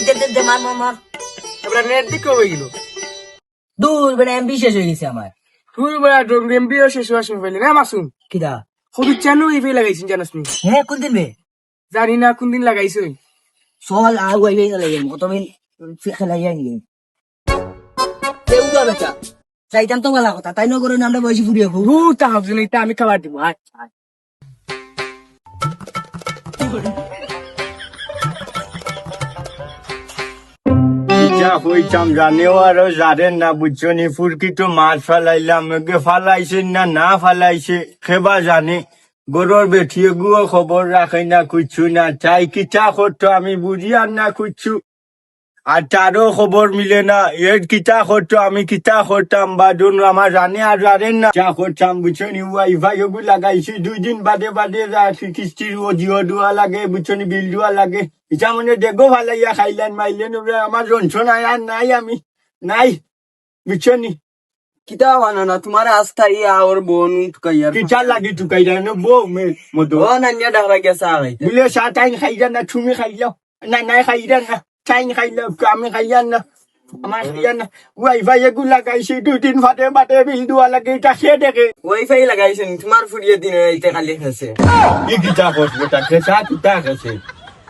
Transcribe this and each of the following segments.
এই দে দে দে মার মার মার। এবার নেট দিকে হয়ে গেল। দূর বেটা এমবি শেষ হয়ে গেছে আমার। তুই বড় ড্রোন এমবিও শেষ না মাসুম? কিদা চানু লাগাইছেন জানাস নি। হ্যাঁ কোন দিন বে জানি না কোন দিন লাগাইছে। সল আগু আইবে লাগে কত মিল খেলাই যাই নি কেউ তো বেটা চাইতাম তো ভালো কথা তাই নগরে আমরা বয়সী ফুরিয়ে খুব তা ভাবছি আমি খাবার দিব যা হইতাম জানেও আরও জানেন না বুঝছ নি ফুরকি তো মাছ ফালাইলাম, এগে ফালাইছে না না ফালাইছে, খেবা জানে। গরুর বেঠিয়ে গুয়ো খবর রাখে না কুচ্ছু না চাই কিতা করতো আমি বুঝি আর না খুঁজছু আর তারও খবর মিলে না। এর কিতা করতো আমি কিতা করতাম? বা দুন আমার জানে আর জানেন না। যা করতাম বুঝছ নি ওয়াইফাই ওগুলো লাগাইছি। দুই দিন বাদে বাদে কিস্তির ও জিও দোয়া লাগে বুঝছ বিল দোয়া লাগে। ইটা মানে দেখো ভালাইয়া খাইলেন মাইলেন ওরে আমার যন্ত্রণা আর নাই আমি। নাই বুঝছ নি কিতা বানো না তোমার আস্থা ই আর বোন কাইয়ার কিতা লাগি টুকাই দেয় না বউ মে মতো ও নান্যা ডাকরা গেছে আগাইতে। বুলে চা টাইম খাই যান না তুমি খাই যাও না নাই খাই যান না। টাইম খাই যাও আমি খাই যান না আমার খাই যান না ওয়াইফাই এগুলো লাগাইছি দুই দিন ফাটে বাটে বিল দোয়া লাগে এটা খেয়ে দেখে ওয়াইফাই লাগাইছেন তোমার ফুরিয়ে দিন এইতে খালি খেছে ই কিতা করব তা খেসা কিতা খেছে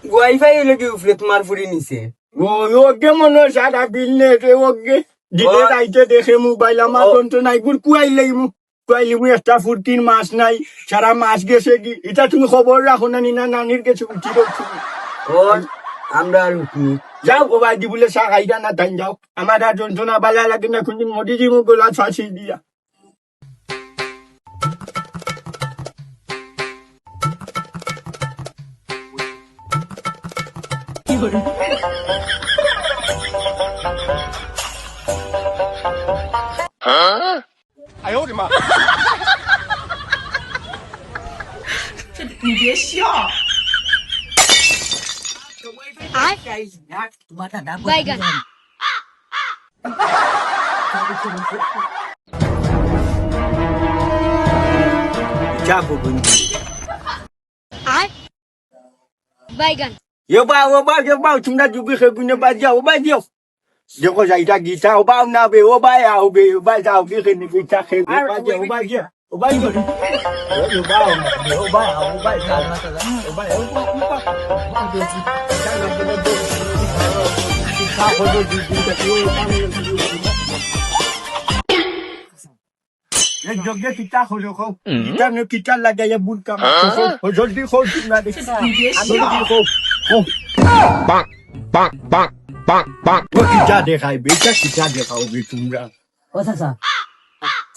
ওয়াইফাই লাগি উফরে তোমার ফুরি নিছে ও ওকে মনে হয় সারা বিল নেছে ওকে দিতে যাইতে দেখে মোবাইল আমার তো নাই গুড় কুয়াইলেই মু কুয়াইলি মু একটা ফুর্তির মাছ নাই সারা মাছ গেছে কি এটা তুমি খবর রাখো না নিনা নানির কাছে উঠি রয়েছি ও আমরা আর উঠনি যাও ও বাড়ি বলে চা খাইরা না তাই যাও আমার আর যন্ত্রণা বালা লাগে না কোনদিন মোদিজি মু গোলা ফাঁসি দিয়া তোমার দাদা বাইগান। যাব বন্ধু আর বাইগান Yo ba, Bây giờ chúng ta chuẩn bị khởi quyền nhập vai nhiều. ubay ubay ubay ubay ubay kalma talaga ubay ubay ubay Jogja kita khojo kho kita ne kita lagaya bul kam kho joldi kho na de joldi kho kho bang bang bang bang bang kita dekhai beta kita dekhao be tumra o sasa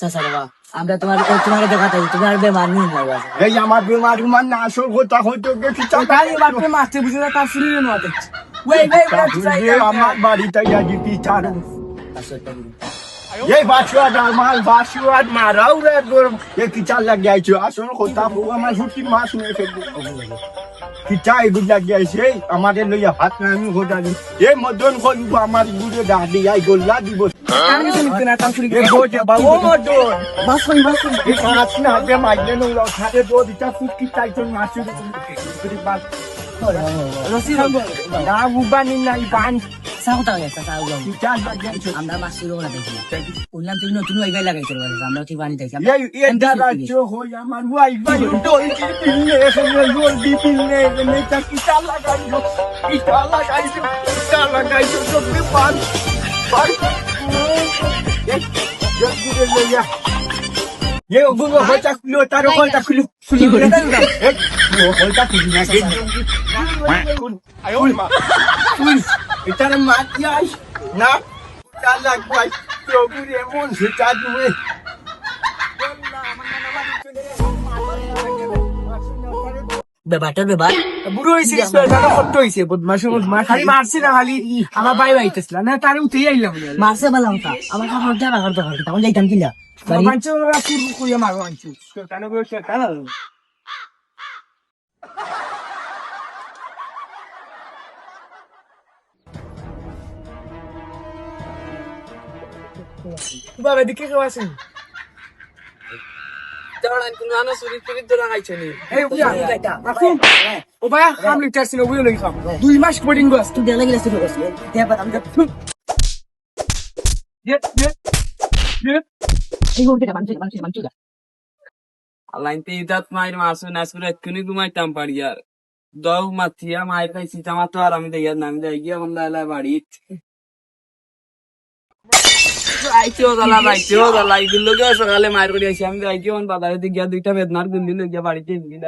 sasa baba দেখাও বে তোমরা ও চাচা চাচা বাবা আমরা তোমার ও তোমার দেখাতে তোমার বেমার নিয়ে লাগা এই আমার বেমার উমার না আসল কথা হয়তো গে কিটা তাই বাপে মারতে বুঝে না তার ফুরিয়ে না ওই ভাই যে আমার বাড়িতে যাজি পিঠার এই বাসুয়াট আমার বাসুয়াট মারাও রে এ কিটা লাগাইছো আসল কথা বউ আমার হুটি মাছ নিয়ে ফেলব কিটা এগুলো লাগাইছে আমাদের লইয়া হাত না আমি হোটালি এ মদন করব আমার গুড়ে দাদি আই গোল্লা দিব আমি শুনতে না তার ফুরি এ বোঝে বাবু মদন বাসন বাসন এই মাছ না আগে মাইলে নোংরা খাতে দো দিটা ফুটকি চাইছো মাছ রসি না উবানি নাই বান চাও তাও চাচা উগাও কিটা লাগাইছো আমরা মাছ শুরু করে দেখি বললাম তুমি নতুন ওইভাবে লাগাইতে পারো আমরা ঠিক বানি দেখি এই এটা রাজ্য হই আমার ওয়াই ভাই দই কি পিলে এখানে রোল দি পিলে এখানে তা কিটা লাগাইছো কিটা লাগাইছো কিটা লাগাইছো সব পান পান এই জলদি রে লইয়া ये गुगो होता खुलो तारो होता खुलो खुलो ए वो होता खुलो ना के कुन आयो मा এটার মাতিয়াস না তার লাগবাই প্রভুর এমন সেটা দুয়ে। ব্যাপারটার ব্যাপার। বুড়ো হয়েছে কষ্ট হয়েছে বদমাসে বদমাস খালি মারছে না খালি। আমার বাই বাইতেছিল না তারে উঠেই আইলাম। মারছে বললাম তা আমার খাবার যা রাখার দরকার তখন যাইতাম কিলা। মারছো পুরো কইয়া মারো আনছো। কেন কেন? নি এই উঠা আসুন দুই মাস বোর্ডিং গো তুই দেলা গেলে শুরু করছিস দেয়া মাসু নাসুর এক্ষুনি ঘুমাইতাম পারি আর দৌ মাথিয়া মায়ের খাইছি আমার তো আর আমি দেখিয়া নামি যাই গিয়ে বাড়ি সকালে মায়ের করে আইছি আমি গিয়ে বাজারে গিয়া দুইটা বেদনার গুন্দি লইয়া বাড়িতে গিয়ে